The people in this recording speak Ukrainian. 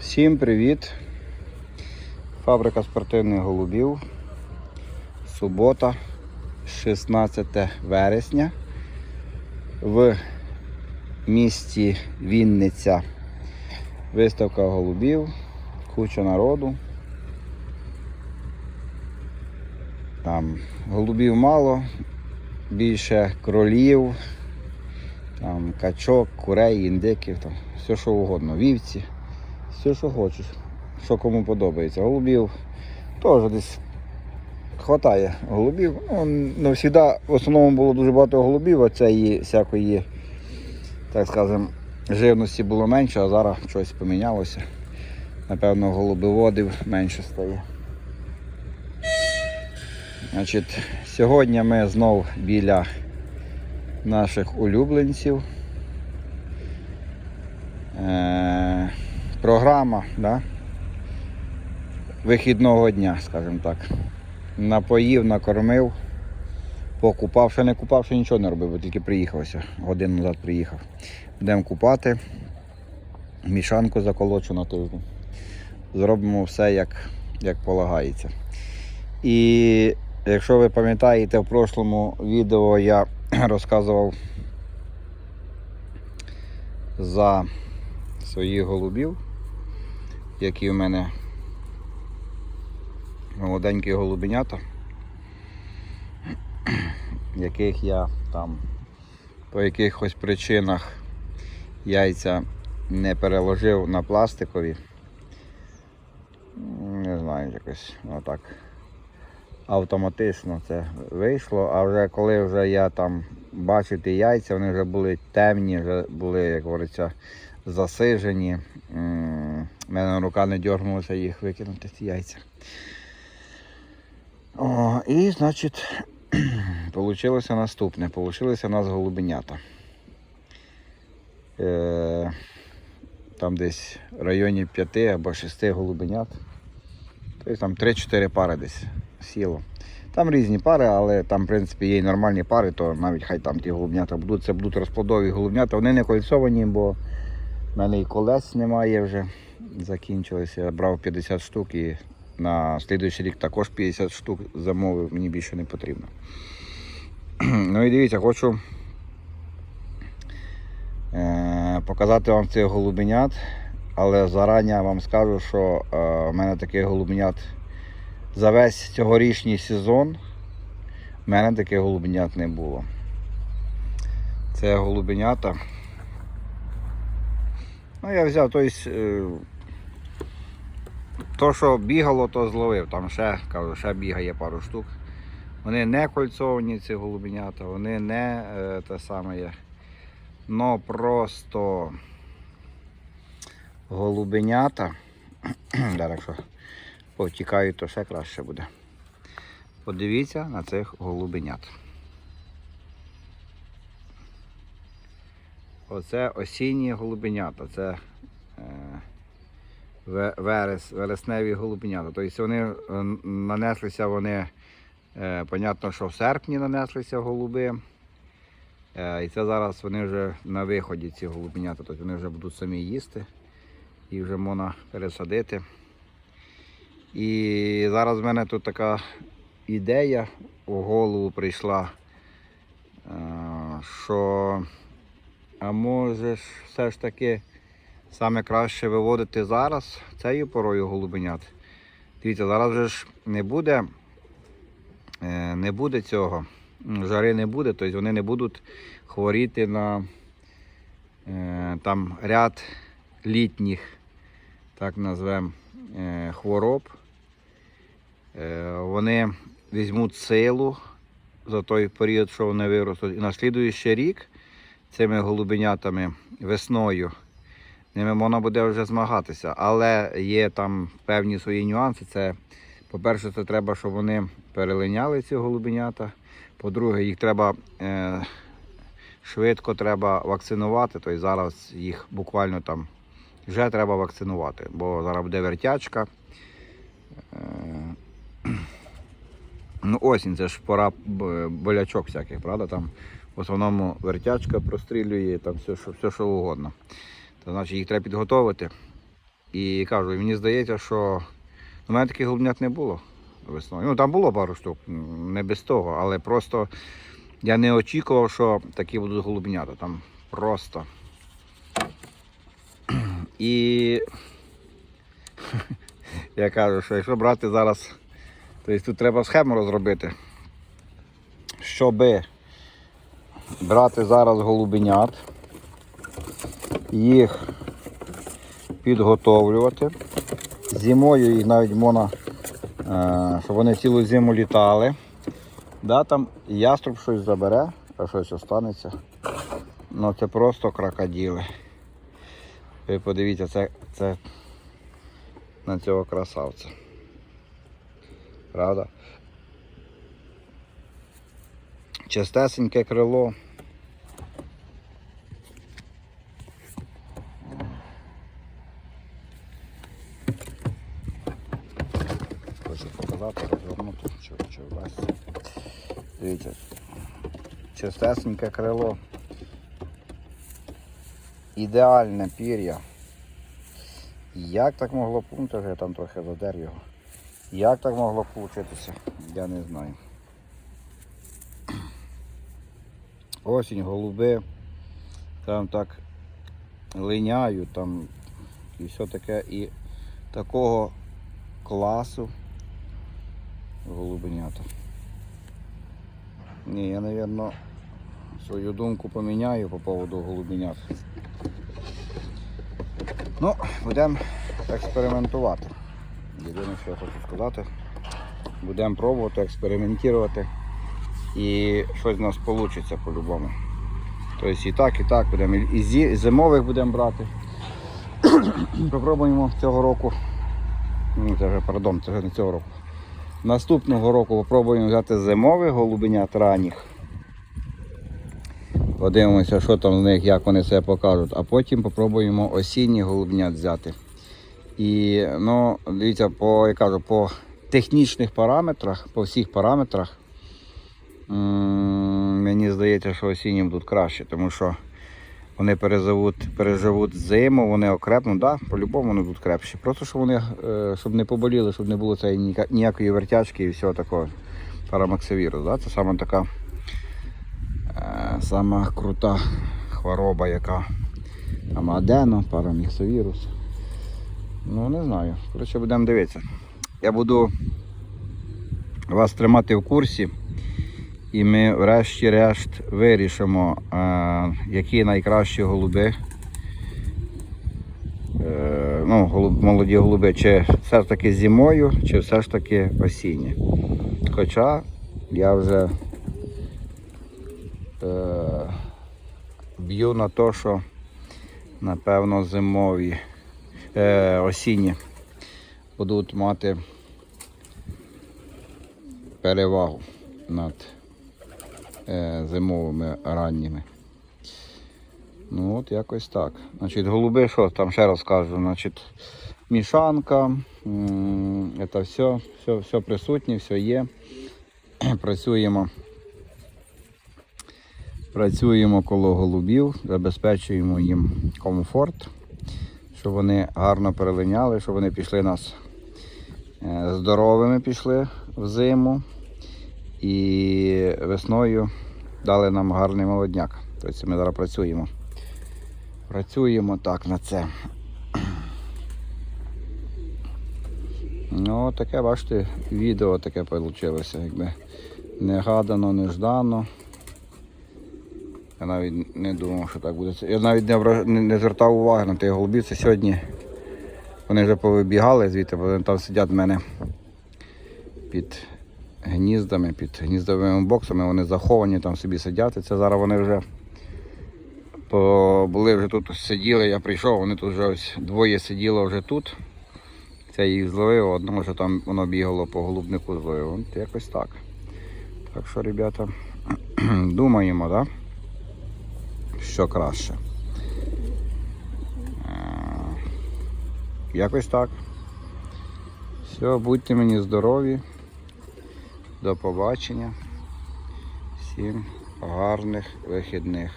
Всім привіт! Фабрика спортивних голубів. Субота, 16 вересня. В місті Вінниця. Виставка голубів, куча народу. Там голубів мало, більше кролів, там качок, курей, індиків, там все що угодно, вівці. Все, що хочеш, що кому подобається. Голубів теж десь хватає голубів. Ну, не в основному було дуже багато голубів, а цієї всякої, так скажемо, живності було менше, а зараз щось помінялося. Напевно, голубиводів менше стає. Значить, сьогодні ми знов біля наших улюбленців. Е- програма да? вихідного дня, скажімо так. Напоїв, накормив, покупав, ще не купав, ще нічого не робив, бо тільки приїхався. Годину назад приїхав. Будемо купати, мішанку заколочу на тиждень. Зробимо все як, як полагається. І якщо ви пам'ятаєте, в прошлому відео я розказував за своїх голубів, які в мене молоденькі голубенята, яких я там по якихось причинах яйця не переложив на пластикові. Не знаю, якось отак. Автоматично це вийшло, а вже коли вже я там бачив ті яйця, вони вже були темні, вже були, як говориться, засижені. У мене рука не дергнулася їх викинути, ці яйця. О, і, значить, вийшло наступне. Получилися у нас голубенята. Е, там десь в районі 5 або 6 голубенят. Тобто там 3-4 пари десь сіло. Там різні пари, але там, в принципі, є і нормальні пари, то навіть хай там ті голубнята будуть. Це будуть розплодові голубнята. Вони не кольцовані, бо в мене і колес немає вже. Закінчилися. Я брав 50 штук і на слідуючий рік також 50 штук замовив, мені більше не потрібно. Ну і дивіться, хочу е, показати вам цих голубенят, але зарані вам скажу, що е, в мене таких голубенят за весь цьогорічний сезон в мене таких голубенят не було. Це голубенята. Ну, я взяв, тобто, то, що бігало, то зловив. Там ще, кажу, ще бігає пару штук. Вони не кольцовані, ці голубенята, вони не е, те саме є. Но просто голубенята. Зараз якщо повтікають, то ще краще буде. Подивіться на цих голубенят. Оце осінні голубенята. Це е, верес, вересневі голубенята. Тобто вони е, нанеслися вони, е, понятно, що в серпні нанеслися голуби. Е, і це зараз вони вже на виході ці голубенята, тобто вони вже будуть самі їсти і вже можна пересадити. І зараз в мене тут така ідея у голову прийшла, е, що а може ж все ж таки саме краще виводити зараз цією порою голубенят. Дивіться, зараз вже ж не буде, е, не буде цього, жари не буде, тобто вони не будуть хворіти на е, там ряд літніх, так назвемо, е, хвороб. Вони візьмуть силу за той період, що вони виростуть. І на слідуючий рік цими голубенятами весною ними можна буде вже змагатися. Але є там певні свої нюанси. Це, по-перше, це треба, щоб вони перелиняли ці голубенята. По-друге, їх треба е, швидко треба вакцинувати. Тобто зараз їх буквально там вже треба вакцинувати, бо зараз буде вертячка. Е, Ну, осінь, це ж пора болячок всяких, правда? Там в основному вертячка прострілює, там все, що, все, що угодно. То значить їх треба підготовити. І кажу, мені здається, що у мене таких голубнят не було весною. Ну там було пару штук, не без того, але просто я не очікував, що такі будуть голубнята. Там просто. І я кажу, що якщо брати зараз, то тут треба схему розробити, щоби брати зараз голубенят, їх підготовлювати. Зимою їх навіть можна, е, щоб вони цілу зиму літали. Да, там яструб щось забере, а щось останеться. Ну це просто крокодили. Ви подивіться, це, це на цього красавця. Правда? Чистесеньке крило. Хочу показати, розвернути, чи, чи вдасться. Дивіться. Чистесеньке крило. Ідеальне пір'я. Як так могло пункти, я там трохи задер його. Як так могло получитися, я не знаю. Осінь, голуби, там так линяють, там і все таке. І такого класу голубенята. Ні, я, мабуть, свою думку поміняю по поводу голубенят. Ну, будемо експериментувати. Єдине, що я хочу сказати, будемо пробувати, експериментувати і щось у нас вийде по-любому. Тобто і так, і так будемо. І зимових будемо брати. Попробуємо цього року. Ну, це вже, пардон, це вже не цього року. Наступного року попробуємо взяти зимових голубенят ранніх. Подивимося, що там з них, як вони себе покажуть, а потім попробуємо осінні голубнят взяти. І ну, дивіться, по, я кажу, по технічних параметрах, по всіх параметрах, мені здається, що осінні будуть краще, тому що вони переживуть, переживуть зиму, вони окрепнуть, да, по-любому вони будуть крепші. Просто щоб вони е, щоб не поболіли, щоб не було цієї ніякої вертячки і всього такого. Парамаксивірус, да? це саме така сама крута хвороба, яка там адено, параміксовірус. Ну не знаю. Коротше, будемо дивитися. Я буду вас тримати в курсі. І ми врешті-решт вирішимо, е, які найкращі голуби. Е, ну, голуб, молоді голуби, чи все ж таки зимою, чи все ж таки осінні. Хоча я вже е, б'ю на те, що напевно зимові, е, осінні будуть мати перевагу над е, зимовими ранніми. Ну от якось так. Значить, голуби, що там ще раз кажу, значить, мішанка, це все, все, все присутнє, все є. Працюємо. Працюємо коло голубів, забезпечуємо їм комфорт, щоб вони гарно перелиняли, щоб вони пішли нас е, здоровими пішли в зиму і весною дали нам гарний молодняк. Тобто ми зараз працюємо. Працюємо так на це. Ну, таке, бачите, відео таке вийшло, якби негадано, неждано. Я навіть не думав, що так буде. Я навіть не, вра- не, звертав уваги на тих голубів. Це сьогодні вони вже повибігали звідти, бо вони там сидять в мене під гніздами, під гніздовими боксами, вони заховані там собі сидять. Це зараз вони вже були вже тут сиділи, я прийшов, вони тут вже ось двоє сиділо вже тут. Це їх зловив, одного що там воно бігало по голубнику зловив. От якось так. Так що, ребята, думаємо, да? Що краще. Е, Якось так. Все, будьте мені здорові. До побачення. Всім гарних вихідних.